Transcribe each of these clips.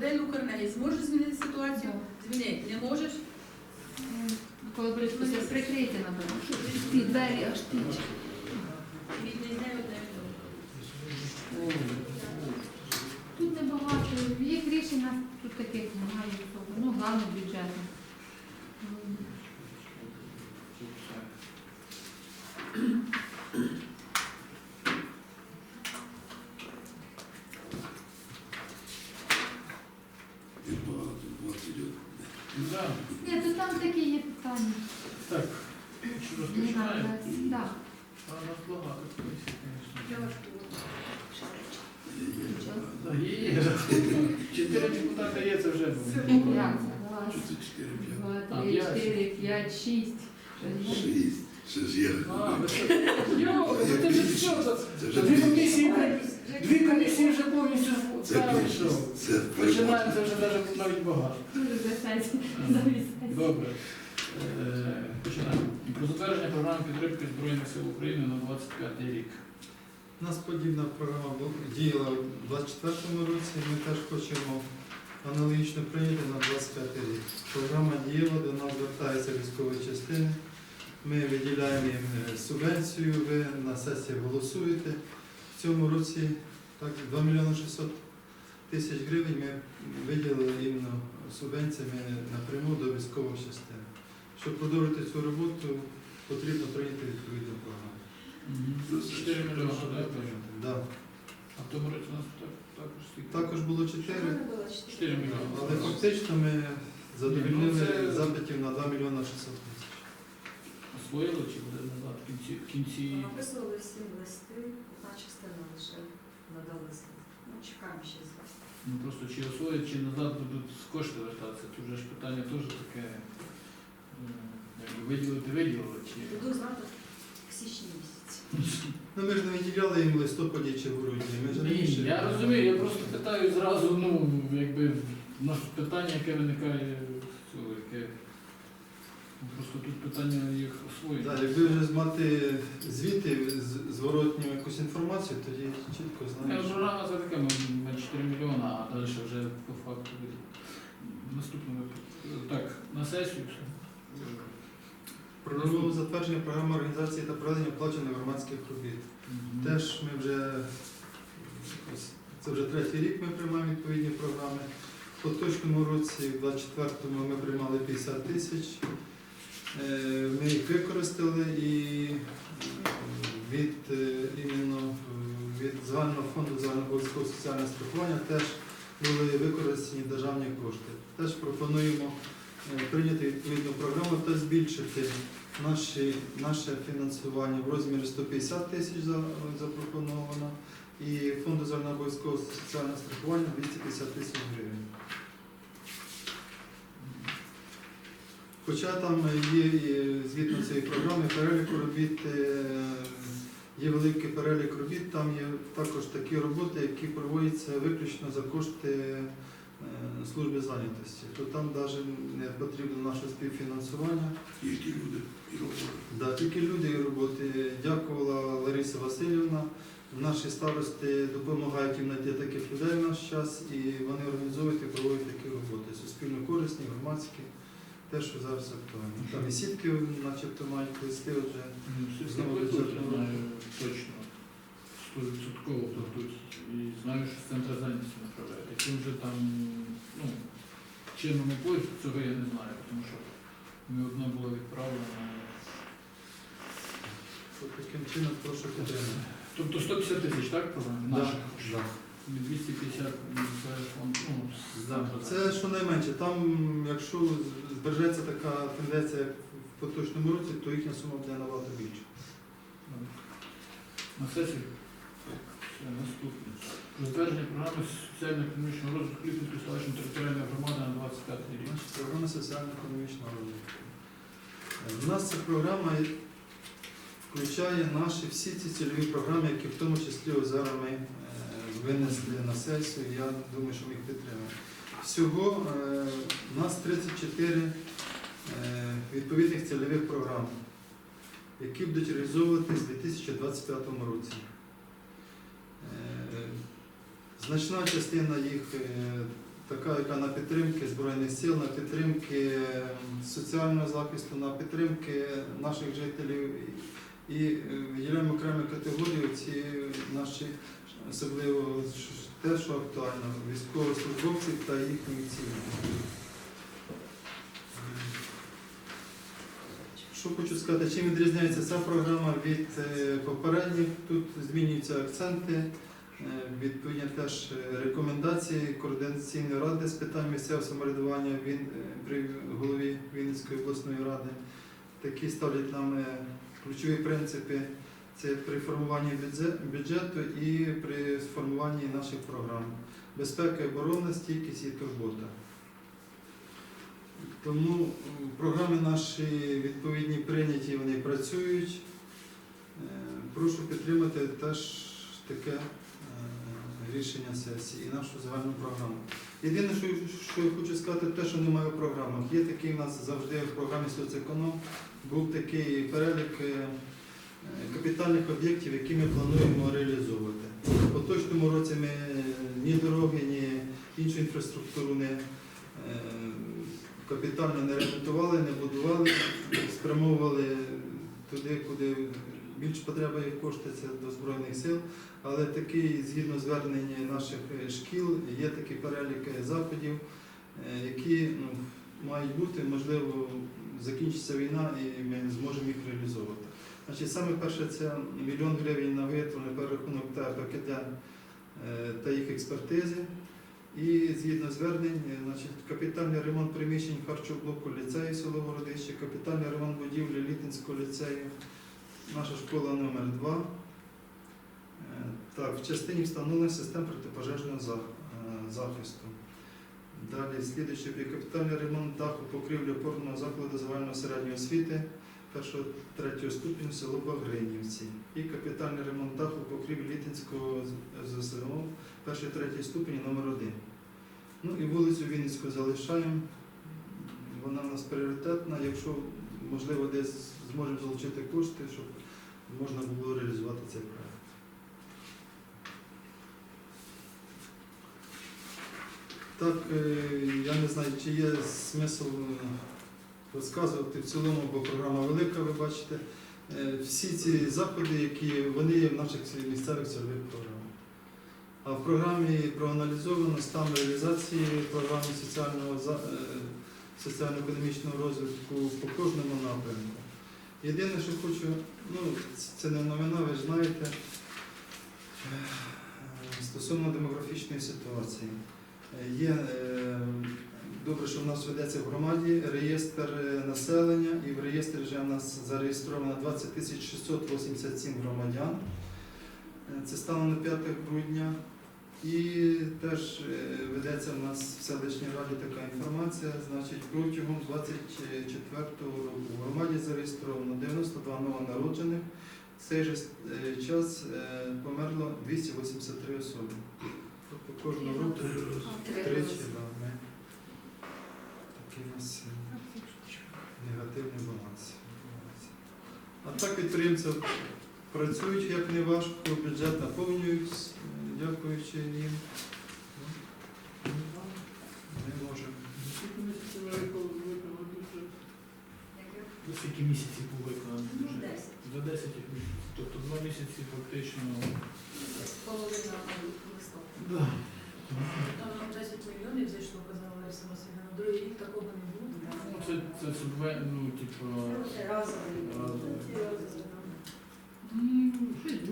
модель Укрнеї зможе змінити ситуацію? Змінити не можеш? Коли прийдеться прикрийте, напевно. Ті двері аж відомо. Тут небагато. Їх рішення тут таких немає. Ну, главне бюджетне. М. І багато, 21. Да. Ні, то там такі є питання. Так, що Не розпочинаємо? надо. Так. А нас багато, звісно. Я важко. Да, є. Чотири депутати є, це вже було. Як це? Раз, Що це 4, 5? два, А, три, п'ять. чотири, п'ять, шість. Ще є. 6. Ж є. А, ви що? Йо, ну це вже все. Це дві комісії, дві комісії вже повністю? Це Починаємо, це вже навіть багато. Добре. Е, Починаємо. Про затвердження програми підтримки Збройних сил України на 25 рік. У нас подібна програма діяла у 2024 році. Ми теж хочемо аналогічно прийняти на 25 рік. Програма діяла, до нас звертаються військові частини. Ми виділяємо їм е, субвенцію, ви на сесії голосуєте. В цьому році так, 2 мільйони 600 тисяч гривень ми виділили іменно субвенціями напряму до військових частин. Щоб продовжити цю роботу, потрібно прийняти відповідну програму. Мгм. 4 мільйони, так? Да. А в тому році у нас так, також скільки? Також було 4, 4 мільйони. але фактично ми задовільнили Ну, це- запитів на 2 мільйони 600 тисяч. Освоїли чи буде назад в кінці? В кінці... Написували всі листи, одна частина лише надали листи. Ну, чекаємо ще з вас. Ну просто чи освоїть, чи назад будуть кошти вертатися. Тут же ж питання теж таке. м, якби Виділити, виділили, чи... Буду знати в січні місяці. Ну ми ж не виділяли їм в листопаді чи в грудні. Ми ж Ні, раніше- я розумію, я просто питаю зразу, ну, якби на питання, яке виникає цього, яке. ну, Просто тут питання їх освоїти. Да, якби вже мати звіти, з- зворотню якусь інформацію, тоді чітко Я знаєш. програма це таке, на 4 мільйона, а далі вже по факту буде. Наступному так, на сесію все. Про затвердження програми організації та проведення оплачених громадських робіт. Мгм. Теж ми вже це вже третій рік ми приймаємо відповідні програми. В поточному році, в 24-му, ми приймали 50 тисяч. Е, Ми їх використали і е, від е, іменно від загального фонду загальнообов'язкового соціального страхування теж були використані державні кошти. Теж пропонуємо прийняти відповідну програму та збільшити наші, наше фінансування в розмірі 150 тисяч запропоновано і фонду загальнообов'язкового соціального страхування 250 тисяч гривень. Хоча там є згідно цієї програми перелік робіт, е, є великий перелік робіт, там є також такі роботи, які проводяться виключно за кошти е, служби зайнятості. То там навіть не потрібно наше співфінансування. Тільки люди і роботи. Да, тільки люди і роботи. Дякувала Лариса Васильівна. Наші старости допомагають їм знайти таких людей в наш час, і вони організовують і проводять такі роботи. Суспільно корисні, громадські, те, що зараз актуально. Там і сітки, начебто, мають листи вже. Ну, Знову знаю точно. Стовідсотково. Тобто, і знаю, що з центра зайнятості направляють. Яким вже там, ну, чином якось, цього я не знаю, тому що не одна була відправлена. Таким чином прошу підтримати. Тобто 150 тисяч, так? Да, Наших? да. 250 це фонд, ну, Да. Це щонайменше. Там, якщо збережеться така тенденція, як в поточному році, то їхня сума буде набагато більша. На сесії? Наступне. Затвердження програми соціально-економічного розвитку Ліпінської селищної територіальної громади на 25 рік. Програма соціально-економічного розвитку. У нас ця програма включає наші всі ці цільові програми, які в тому числі зараз ми е, винесли на сесію. Я думаю, що ми їх підтримаємо. Всього е, у нас 34 е, відповідних цільових програм, які будуть реалізовуватись у 2025 році. Е, Значна частина їх е, така, яка на підтримки Збройних сил, на підтримки соціального захисту, на підтримки наших жителів. І е, виділяємо окремі категорії, ці наші, особливо те, що актуально, військовослужбовців та їхніх цілей. Що хочу сказати, чим відрізняється ця програма від е, попередніх? Тут змінюються акценти, е, відповідні теж е, рекомендації Координаційної ради з питань місцевого самоврядування при голові Вінницької обласної ради. Такі ставлять нам ключові принципи це при формуванні бюджету і при сформуванні наших програм. Безпека оборона, стійкість і турбота. Тому програми наші відповідні прийняті, вони працюють. Е, Прошу підтримати теж таке е, рішення сесії і нашу загальну програму. Єдине, що, я хочу сказати, те, що немає в програмах. Є такий у нас завжди в програмі соцеконом, був такий перелік е, капітальних об'єктів, які ми плануємо реалізовувати. В поточному році ми ні дороги, ні іншу інфраструктуру не капітально не ремонтували, не будували, спрямовували туди, куди більш потреба є кошти, це до Збройних сил. Але такий, згідно звернень наших е, шкіл, є такий перелік заходів, е, які ну, мають бути, можливо, закінчиться війна і ми зможемо їх реалізовувати. Значить, саме перше це мільйон гривень на виготовлення перерахунок та ПКД е, та їх експертизи. І згідно звернень, е, значить, капітальний ремонт приміщень харчоблоку ліцею село Городище, капітальний ремонт будівлі Літинського ліцею, наша школа номер 2 Е, Так, в частині встановлення систем протипожежного е, захисту. Далі слідуючий капітальний ремонт даху покрівлі опорного закладу загальної середньої освіти першого третього ступеню село Багринівці. І капітальний ремонт даху покрівлі Літинського ЗСО перший третій ступені номер 1 Ну і вулицю Вінницьку залишаємо. Вона в нас пріоритетна. Якщо можливо десь зможемо залучити кошти, щоб можна було реалізувати цей проект. Так, е, я не знаю, чи є смисл е, розказувати в цілому, бо програма велика, ви бачите. Е, Всі ці заходи, які вони є в наших місцевих цільових програмах. А в програмі проаналізовано стан реалізації програми е, соціально-економічного розвитку по кожному напрямку. Єдине, що хочу, ну, це не новина, ви ж знаєте, е, стосовно демографічної ситуації. Є Добре, що в нас ведеться в громаді реєстр е, населення, і в реєстрі вже в нас зареєстровано 20 687 громадян. Е, це стало на 5 грудня. І теж е, ведеться в нас в селищній раді така інформація. Значить, протягом 24-го року в громаді зареєстровано 92 новонароджених. В цей же час померло 283 особи. Тобто кожного року 30 Підприємці працюють як не важко, бюджет наповнюють, дякуючи їм. Ну, Ми можемо. Скільки місяців? За скільки місяців був виконаний Ну, бюджет? 10. За 10 місяців. Тобто два місяці фактично. Половина листопада. Да. Там 10 мільйонів зайшло, казала Лариса Васильівна. На другий рік такого не буде. Ну, це, це субвен, ну, типу. Ну.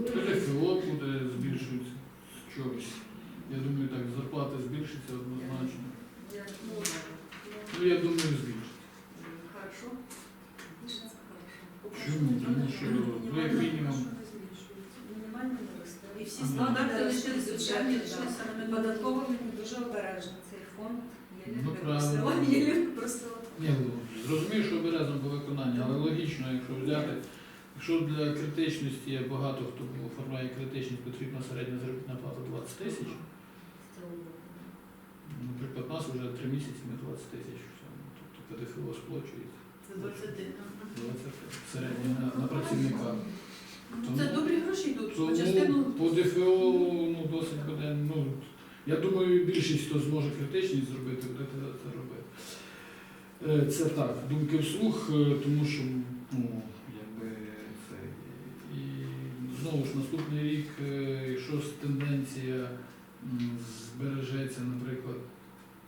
ПДФО буде збільшується чогось. Я думаю, так, зарплати збільшаться однозначно. Ну, Ну, я думаю, збільшиться. Хорошо. Чому? Тому що, ну, як мінімум. І всі Ага. стандарти лишилися, бюджетні лишилися на минулому Податково мені дуже обережно цей фонд. Є Ну, випросила, правильно. є випросила. Ні, ну, зрозумію, що обережно по виконанню, але логічно, якщо взяти, якщо для критичності є багато хто оформляє критичність, потрібна середня заробітна плата 20 тисяч. Наприклад, у нас вже 3 місяці ми 20 тисяч. всьому. Тобто ПДФО сплачується. Це 20. 20 середня на, на працівника. Ну, Це добрі гроші йдуть. Тому частину по ДФО ну, досить буде, ну, Я думаю, більшість, хто зможе критичність зробити, буде це робити. Е, Це так, думки вслух, е, тому що ну, якби це. І знову ж наступний рік, е, якщо тенденція збережеться, наприклад,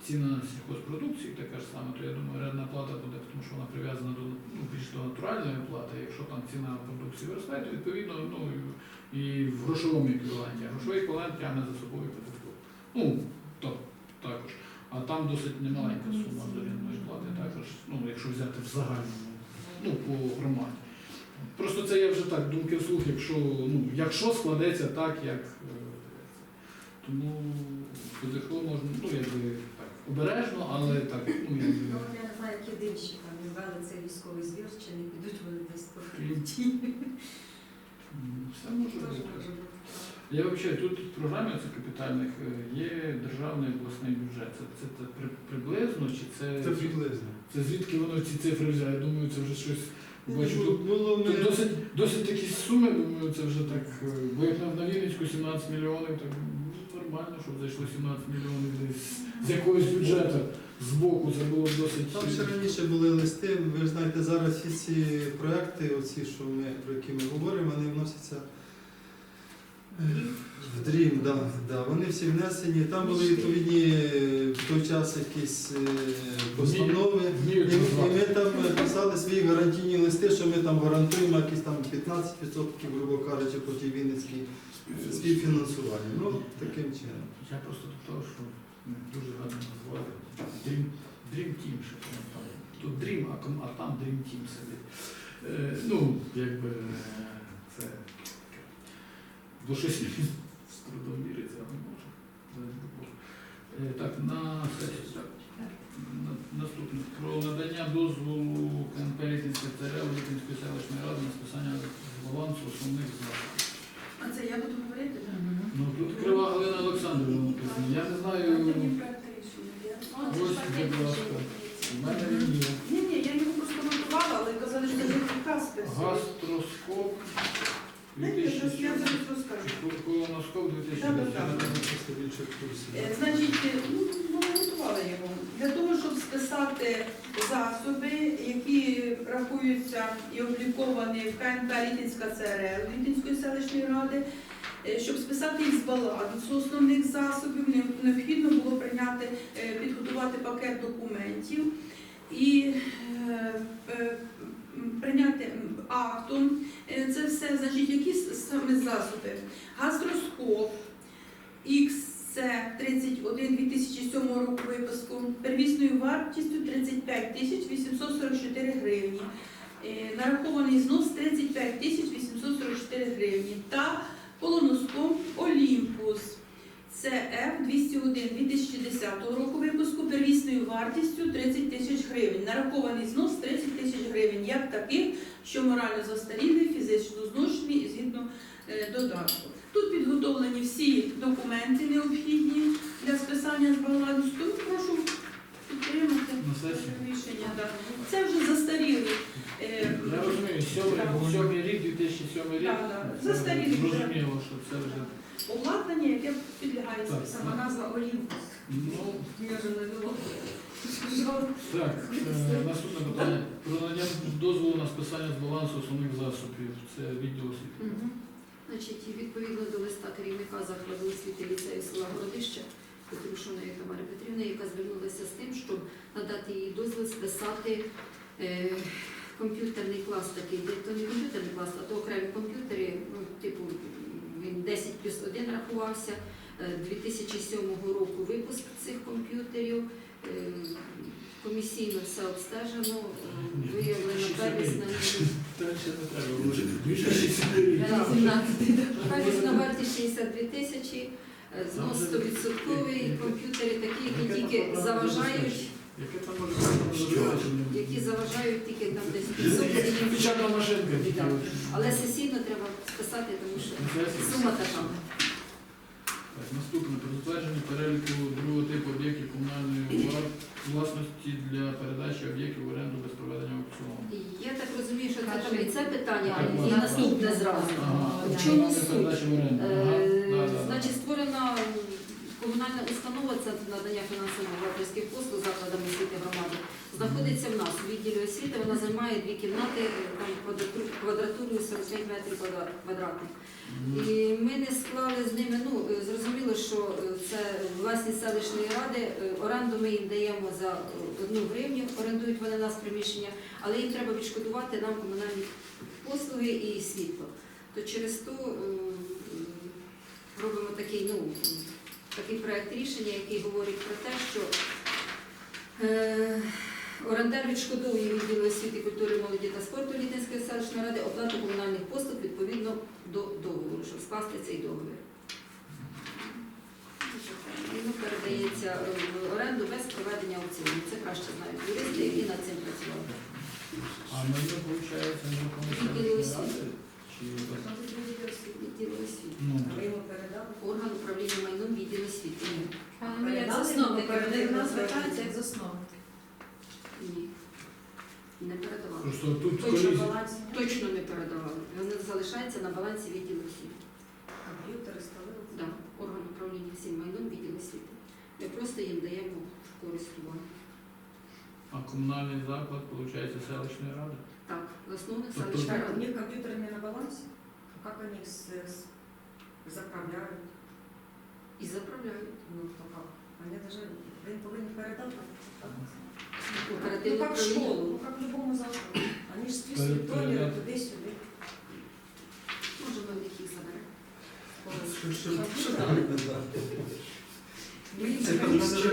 ціна сільхозпродукції така ж сама, то я думаю, рентна плата буде, тому що вона прив'язана до ну, більш до натуральної плати. Якщо там ціна продукції виростає, то відповідно ну, і в грошовому еквіваленті. Грошовий еквівалент тягне за собою податково. Ну, то, також. А там досить немаленька сума до плати, також, ну, якщо взяти в загальному, ну, по громаді. Просто це я вже так, думки вслух, якщо, ну, якщо складеться так, як. е, Тому ПДХО можна, ну, якби так, обережно, але так, ну, Ну, якби. от я не знаю, які динші там ввели цей військовий збір, чи не підуть вони десь по Все може бути. Я взагалі тут в програмі це капітальних е, є державний обласний бюджет. Це, це, це при- приблизно чи це, Це приблизно. це звідки воно ці цифри взяли? Я думаю, це вже щось. Бачу, тут, Було ми... тут досить, досить такі суми, думаю, це вже так. е, Бо як на, на Вінницьку 17 мільйонів, так ну, нормально, щоб зайшло 17 мільйонів десь з якогось бюджету з боку. Це було досить. Там ще раніше були листи, ви ж знаєте, зараз всі ці проекти, оці, що ми, про які ми говоримо, вони вносяться в дрім, да, да, вони всі внесені. Там були відповідні е, в той час якісь е, постанови. І, і ми там писали свої гарантійні листи, що ми там гарантуємо якісь там 15%, грубо кажучи, по тій Вінницькій співфінансування. Ну, таким чином. Я просто до того, що дуже гарно назвали. Dream, Dream Team ще там. там. Тут Dream, а, там Dream Team сидить. Е, ну, якби це. Бо щось з трудом віриться, не може. Е, так, на. Так. На- Наступне. Про надання дозволу КНП Літинська ЦРЛ Літинської селищної ради на списання балансу основних заходів. А це я буду говорити? так? Ну тут крива Галина Олександрівна написана. Я не знаю. Тоді проект рішення. Я- О, це ж Ось, пакет будь ласка. рішень. У мене він є. Ні, ні, я його просто готувала, але казали, що це відказ Гастроскоп Я зараз- я 2010. зараз розкажу. Колоноскоп Так, так, так. 2010. Просто більше в курсі. Е, Значить, е, ну, ми готували його. Для того, щоб списати засоби, які рахуються і обліковані в КНП Літинська ЦРЛ Літинської селищної ради, е, щоб списати їх з балансу основних засобів, необхідно було прийняти, підготувати пакет документів і прийняти актом. Е, Це все, значить, які саме засоби? Гастроскоп, XC31 2007 року випуску первісною вартістю 35 тисяч 844 гривні. Е, Нарахований знос 35 тисяч 844 гривні. Та колоноскоп Олімпус CF 201 2010 року випуску первісною вартістю 30 тисяч гривень. Нарахований знос 30 тисяч гривень, як таких, що морально застарілі, фізично зношені і згідно е, додатку. Тут підготовлені всі документи необхідні для списання з балансу. Тому прошу підтримати рішення. да. Це вже застарілі. е, Я розумію, сьомий, рік, 2007 рік. Зрозуміло, що це вже. Обладнання, яке підлягає Так. Сама назва Олімпус. Ну, Я вже навело. так, е, наступне питання. Про надання дозволу на списання з балансу основних засобів. Це відділ освіти. Мгм. Значить, і відповідно до листа керівника закладу освіти ліцею села Городище Петрушиної Тамари Петрівни, яка звернулася з тим, щоб надати їй дозвіл списати е, комп'ютерний клас такий, де то не комп'ютерний клас, а то окремі комп'ютери, ну, типу, він 10 плюс 1 рахувався. Е, 2007 року випуск цих комп'ютерів. Е, Комісійно все обстежено, е, виявлено первісна Далі не треба. Це не 2007 рік. 18. Первісна вартість 62 тисячі, е, знос 100%, комп'ютери такі, які тільки заважають, які заважають тільки там десь тільки. Але сесійно треба списати, тому що сесію. сума така. Так, наступне про затвердження переліку другого типу об'єктів комунальної вла- власності для передачі об'єктів в оренду без проведення аукціону. Я так розумію, що це там і це питання, Так, і наступне зразу. Ага. В чому суть? передачі в оренду. Ага. Е, Да, да, да. Значить, створена Комунальна установа Центр надання фінансово-бухгалтерських послуг закладами освіти громади знаходиться в нас у відділі освіти. Вона займає дві кімнати, е, квадратурою 45 метрів квадратних. І ми не склали з ними, ну е, зрозуміло, що е, це власність селищної ради, оренду ми їм даємо за одну гривню, орендують вони нас приміщення, але їм треба відшкодувати нам комунальні послуги і світло. То через то робимо такий, ну, такий проект рішення, який говорить про те, що е, орендар відшкодовує відділу освіти, культури, молоді та спорту Літинської селищної ради оплату комунальних послуг відповідно до договору, щоб скласти цей договір. Він передається в оренду без проведення аукціону. Це краще знають юристи, які над цим працювали. А майно, виходить, нерухомість Відділ селищної освіти. ради? Чи Відділ освіти. ну, Ви? Орган управління майном відділ освіти. Ні. Але як засновники, вони в нас звертаються як засновники. Ні. Не передавали. просто тут що колізія. Точно не передавали. Вони залишаються на балансі відділу освіти. комп'ютери, столи. Да. Орган управління всім майном відділ освіти. Ми просто їм даємо в користування. А комунальний заклад, виходить, селищної ради? Так, засновник Тобто- селищної Так, у ради. них компьютеры не на балансе? Как они с- с- заправляют? І заправляють. Ну, то как? Они даже, він повинен передати. так? Ну, как школу, ну как любому закладу. Они же списывают Перед- туди-сюди. Може, ми них їх заберемо. Там не так? Заберемо. вже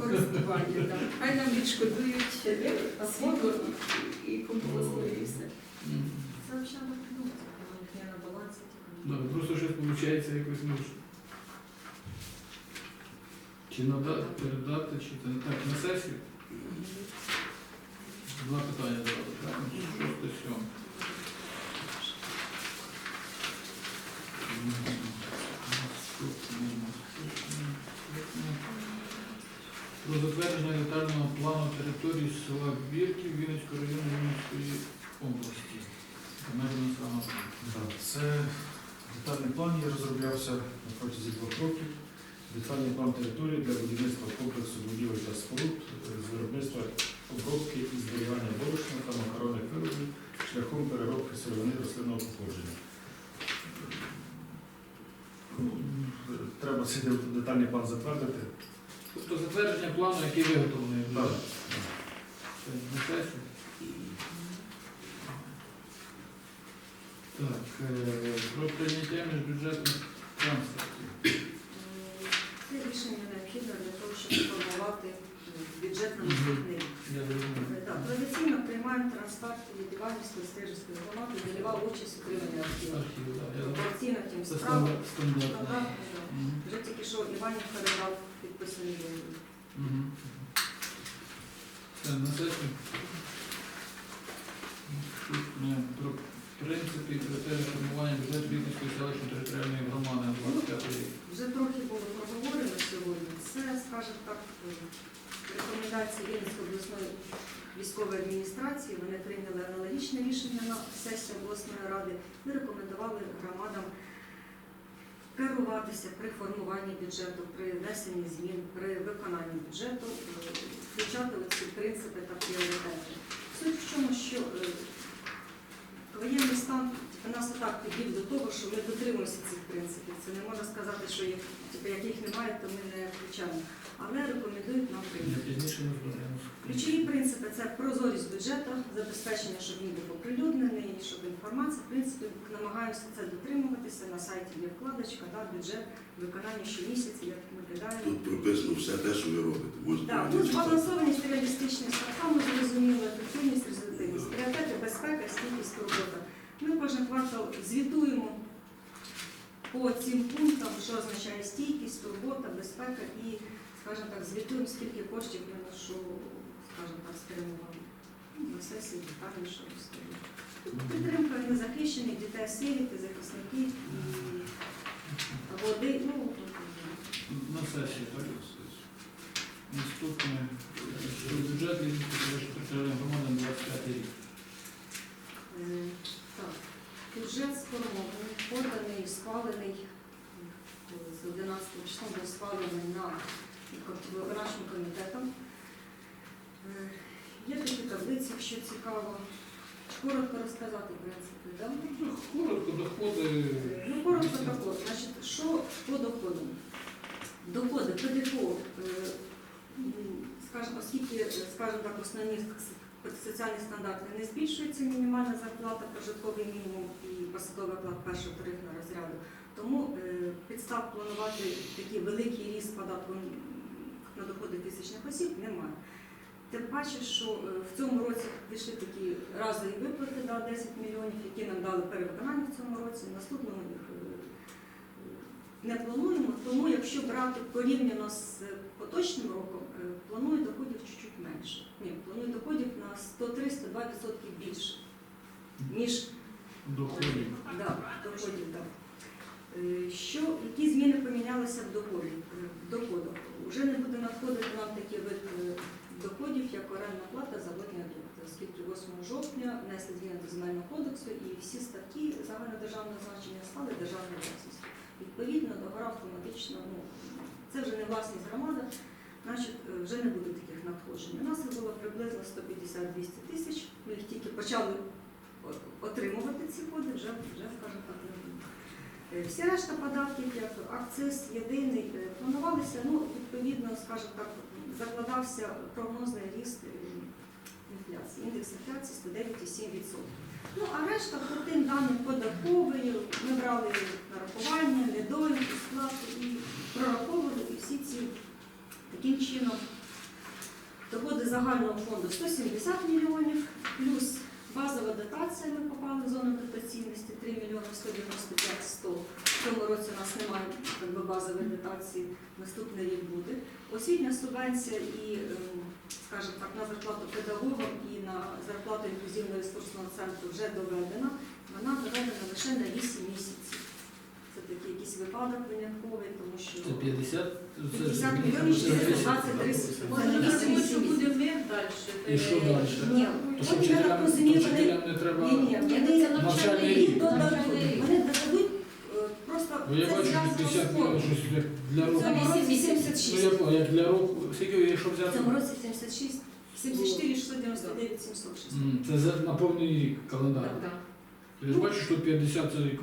користування. Хай нам відшкодують світло і компостує і все. Мгм. Це взагалі надо подумати, коли у них не на Добре, просто щось виходить якось ну, Чи надати, передати, чи це так, на сесію? Два питання зразу, правильно? Шосте, сьоме. Наступне, наступне, наступне. Про затвердження детального плану території села Бірків Вінницького району Вінницької області. Межами села. Так, Це детальний план я розроблявся на протязі двох років. Детальний план території для будівництва комплексу будівель та споруд е, з виробництва обробки і зберігання борошна та макаронних виробів шляхом переробки сировини рослинного походження. Ну, Треба цей детальний план затвердити. Тобто затвердження плану, який виготовлений. Так. Це на сесію. Так, е, про прийняття міжбюджетних трансфертів. Це рішення необхідне для того, щоб сформувати е, бюджет на наступний рік. Я. Е, Так, традиційно приймаємо трансферт від Іванівської стежівської громади, додавала участь у триманні архіву. Архів, так, я тим Це стандарт, так. Стандартно. Мгм. Вже тільки що Іванівка додав підписаний договір. Мгм. Це на сесію. Про принципи і критерії формування бюджету Вінницької селищної територіальної громади на 25 рік. Вже трохи було проговорено сьогодні. Це, скажімо так, е, рекомендації Вінницької обласної військової адміністрації. Вони прийняли аналогічне рішення на сесії обласної ради. Ми рекомендували громадам керуватися при формуванні бюджету, при внесенні змін, при виконанні бюджету, е, включати ці принципи та пріоритети. Суть в чому, що е, воєнний стан нас отак підвів до того, що ми дотримуємося цих принципів. Це не можна сказати, що їх, типу, як їх немає, то ми не включаємо. Але рекомендують нам прийняти. Ключові принципи це прозорість бюджету, забезпечення, щоб він був оприлюднений, щоб інформація, в принципі, намагаємося це дотримуватися на сайті є вкладочка, да, бюджет, виконання щомісяця, як ми кидаємо. Тут прописано все те, що ви робите. Так, тут збалансованість, реалістичність, так само зрозуміло, ефективність, результативність, пріоритети, безпека, стійкість, робота. Ми кожен квартал звітуємо по цим пунктам, що означає стійкість, турбота, безпека і, скажімо так, звітуємо, скільки коштів ми на що, скажімо так, спрямували. Ну, На сесії детальніше розповідає. Підтримка незахищених дітей, сиріт, захисників і води, ну, На сесію, так? Наступне про бюджет Вінницької селищної територіальної громади на 25 рік. Е, Так, бюджет сформований, поданий, схвалений з 11 числом був схвалений на виконавчим комітетом. Е, Є такі таблиці, якщо цікаво. Коротко розказати, в принципі, да? Ну, Коротко доходи. Ну, коротко так от. Значить, що по доходам? Доходи ПДФО, е, скажімо, оскільки, скажімо так, основні соціальні стандарти не збільшується, мінімальна зарплата, прожитковий мінімум і посадовий оклад першого тарифного розряду, тому е, підстав планувати такий великий ріст податку на доходи фізичних осіб немає. Тим паче, що е, в цьому році пішли такі разові виплати да, 10 мільйонів, які нам дали перевиконання в цьому році. В наступному їх е, не плануємо. Тому, якщо брати порівняно з поточним роком, планую доходів чуть-чуть менше. Ні, планую доходів на 100-302% більше, ніж Доходів. Да, доходів, да. Е, Що, які зміни помінялися в доході, е, доходах? Уже не буде надходити нам такий вид е, доходів, як орендна плата за водні об'єкти, оскільки 8 жовтня внесли зміни до земельного кодексу і всі статті загальнодержавного значення стали державною власністю. Відповідно, договора автоматично, ну, це вже не власність громади, значить вже не буде таких надходжень. У нас було приблизно 150-200 тисяч, ми їх тільки почали отримувати ці коди, вже, вже скажімо так, не буде. Е, Всі решта податків, як акциз, єдиний, е, планувалися, ну, відповідно, скажімо так, закладався прогнозний ріст е, інфляції, індекс інфляції 109,7%. Ну, а решта по тим даним податкової, ми брали нарахування, недоїмки, сплати і прораховували і всі ці таким чином доходи загального фонду 170 мільйонів, плюс базова дотація, ми попали в зону дотаційності 3 мільйони 195 100. В цьому році у нас немає би, базової дотації, наступний рік буде. Освітня субвенція і, ем, скажімо так, на зарплату педагогам і на зарплату інклюзивного ресурсного центру вже доведена. Вона доведена лише на 8 місяців. Це такий якийсь випадок винятковий, тому що Це 50? це 50 мільйонів це 423 ж- Це ми 8 буде мир далі. І що далі? Ні, То що от я так вчителям, то розумію, вони вчителям не треба. ні, ні, Ні, вони це навчальний рік. вони додадуть е, просто Бо я це бачу, зв'язано 50 мільйонів щось для В року. цьому році Ну я як для року. Скільки, якщо В взяти? цьому році 76, 74, 699, 706. М, Це за на повний рік календар. Так, так. Я ж бачу, що 50 це як